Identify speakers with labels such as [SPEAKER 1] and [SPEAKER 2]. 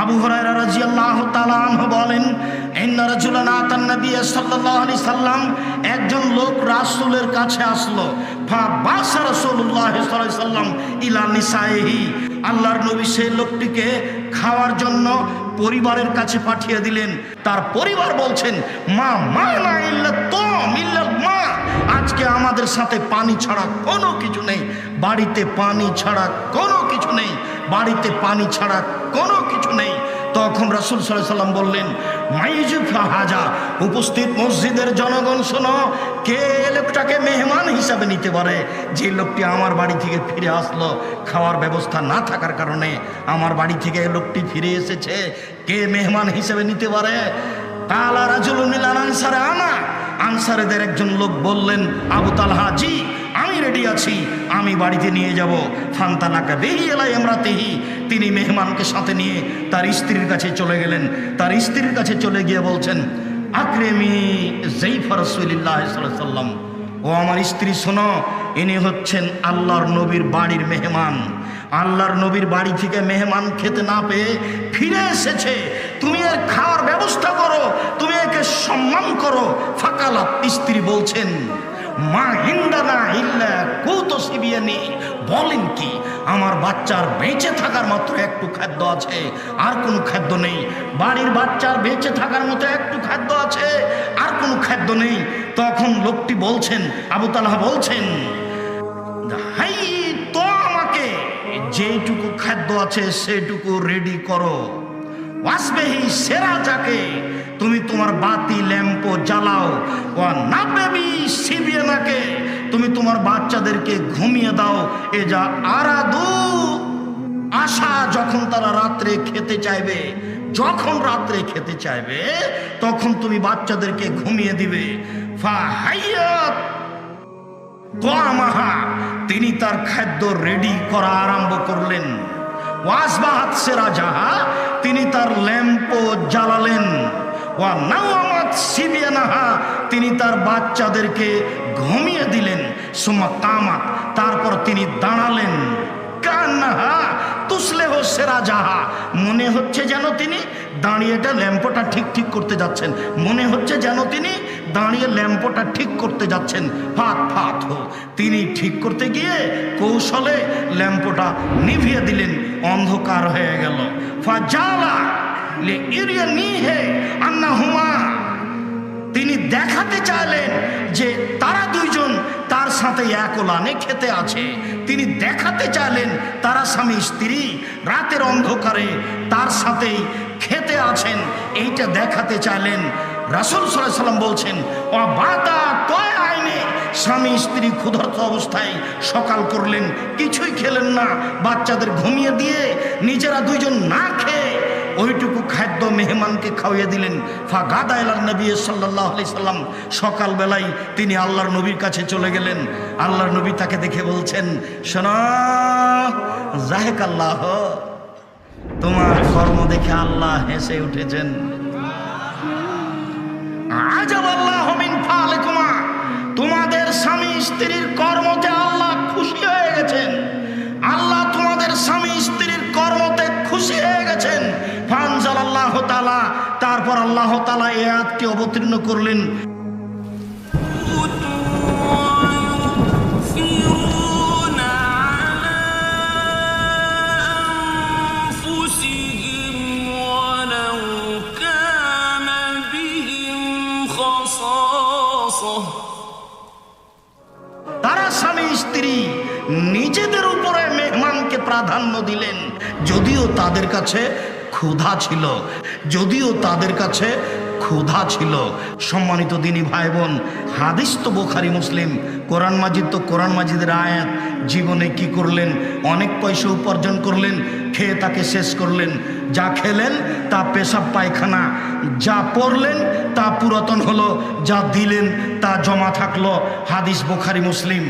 [SPEAKER 1] আবু হুরায়রা রাদিয়াল্লাহু তাআলা আনহু বলেন সাল্লাম, একজন লোক রাসূলের কাছে আসলো সাল্লাম ইলা নিসাইহি, আল্লাহর নবী সেই লোকটিকে খাওয়ার জন্য পরিবারের কাছে পাঠিয়ে দিলেন। তার পরিবার বলছেন, মা মা না ইল্লা তুম, ইল্লা মা, আজকে আমাদের সাথে পানি ছাড়া কোনো কিছু নেই, বাড়িতে পানি ছাড়া কোনো কিছু নেই, বাড়িতে পানি ছাড়া কোনো কিছু নেই। তখন রাসুল সাল্লাহ সাল্লাম বললেন হাজা, উপস্থিত মসজিদের জনগণ, শোনো, কে লোকটাকে মেহমান হিসাবে নিতে পারে? যে লোকটি আমার বাড়ি থেকে ফিরে আসলো, খাওয়ার ব্যবস্থা না থাকার কারণে আমার বাড়ি থেকে লোকটি ফিরে এসেছে। কে মেহমান হিসেবে নিতে পারে? তালা রাজুল আনসারে আনা। আনসারেদের একজন লোক বললেন, আবু তালহা, জি আমি বাড়িতে নিয়ে যাব। ফান্তানাকা বেহি এলাই এমরাতেহি তিনি মেহমানকে সাথে নিয়ে তার স্ত্রীর কাছে চলে গেলেন। তার স্ত্রীর কাছে চলে গিয়ে বলছেন, আকরেমি জৈফর রসুলিল্লাহ সাল্লাম ও আমার স্ত্রী, শোনো, ইনি হচ্ছেন আল্লাহর নবীর বাড়ির মেহমান। আল্লাহর নবীর বাড়ি থেকে মেহমান খেতে না পেয়ে ফিরে এসেছে। তুমি এর খাওয়ার ব্যবস্থা করো, তুমি একে সম্মান করো। ফাকালাত স্ত্রী বলছেন মা হিন্দানা ইল্লা কৌত সিবিয়ানি বলেন কি, আমার বাচ্চার বেঁচে থাকার মাত্র একটু খাদ্য আছে, আর কোনো খাদ্য নেই। বাড়ির বাচ্চার বেঁচে থাকার মতো একটু খাদ্য আছে, আর কোনো খাদ্য নেই। তখন লোকটি বলছেন, আবু বলছেন তো আমাকে যেটুকু খাদ্য আছে সেটুকু রেডি করো। ওয়াসবেহি সেরা যাকে তোমার বাচ্চাদেরকে ঘুমিয়ে দাও। এ যা আরাদু। আশা যখন তারা রাত্রে খেতে চাইবে, যখন রাত্রে খেতে চাইবে, তখন তুমি বাচ্চাদেরকে ঘুমিয়ে দিবে। তিনি তার খাদ্য রেডি করা আরম্ভ করলেন। সেরা যাহা তিনি তার ল্যাম্প জ্বালালেন। ওয়া নাওয়ামাত তিনি তার বাচ্চাদেরকে ঘুমিয়ে দিলেন। সুমা তামাত তারপর তিনি দাঁড়ালেন। কান্নাহা, তুসলে সেরা যাহা মনে হচ্ছে যেন তিনি দাঁড়িয়েটা ল্যাম্পটা ঠিক ঠিক করতে যাচ্ছেন। মনে হচ্ছে যেন তিনি দাঁড়িয়ে ল্যাম্পটা ঠিক করতে যাচ্ছেন। ফাত ফাত হো। তিনি ঠিক করতে গিয়ে কৌশলে ল্যাম্পটা নিভিয়ে দিলেন। অন্ধকার হয়ে গেল। ফাজালা লে ইরিয়া নি হে আন্না হুমা। তিনি দেখাতে চাইলেন যে তারা দুইজন তার সাথে এক ওলানে খেতে আছে। তিনি দেখাতে চাইলেন তারা স্বামী স্ত্রী রাতের অন্ধকারে তার সাথেই খেতে আছেন। এইটা দেখাতে চাইলেন রাসুল সাল্লাম বলছেন ও বাতা তয় আইনে স্বামী স্ত্রী ক্ষুধার্ত অবস্থায় সকাল করলেন, কিছুই খেলেন না। বাচ্চাদের ঘুমিয়ে দিয়ে নিজেরা দুইজন না খেয়ে ওইটুকু খাদ্য মেহমানকে খাওয়িয়ে দিলেন। ফা গাদা এলার নবী সাল্লাহ সাল্লাম। সকালবেলায় তিনি আল্লাহর নবীর কাছে চলে গেলেন। আল্লাহর নবী তাকে দেখে বলছেন, শোনা জাহেক আল্লাহ তোমার কর্ম দেখে আল্লাহ হেসে উঠেছেন। আজব আল্লাহ পর আল্লাহ তালা এ আয়াতটি অবতীর্ণ করলেন। স্বামী স্ত্রী নিজেদের উপরে মেহমানকে প্রাধান্য দিলেন। যদিও তাদের কাছে ক্ষুধা ছিল, যদিও তাদের কাছে ক্ষুধা ছিল। সম্মানিত দিনী ভাই বোন হাদিস তো বোখারি, মুসলিম। কোরআন মাজিদ তো কোরআন মাজিদের আয়াত। জীবনে কি করলেন? অনেক পয়সা উপার্জন করলেন, খেয়ে তাকে শেষ করলেন। যা খেলেন, তা পেশাব পায়খানা। যা পড়লেন, তা পুরাতন হলো, যা দিলেন, তা জমা থাকল। হাদিস বোখারি, মুসলিম।